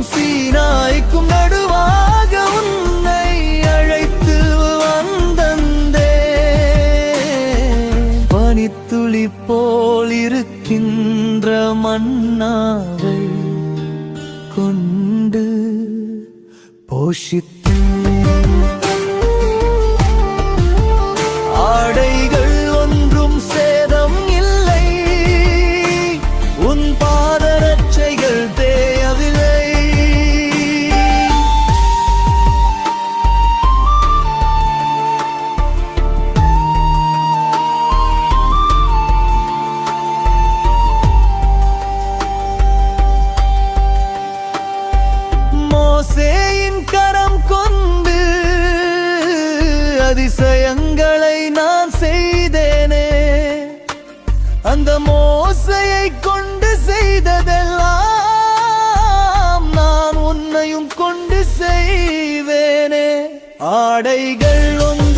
தீவுக்கும் சீனாய்க்கும் நடுவாக உன்னை அழைத்து வந்தந்தே. பனித்துளி போல் இருக்கின்ற மன்னாவை கொண்டு போஷித்து. மோசேயின் கரம் கொண்டு அதிசயங்களை நான் செய்தேனே. அந்த மோசையை கொண்டு செய்ததெல்லாம் நான் உன்னையும் கொண்டு செய்வேனே. ஆடைகள் ஒன்று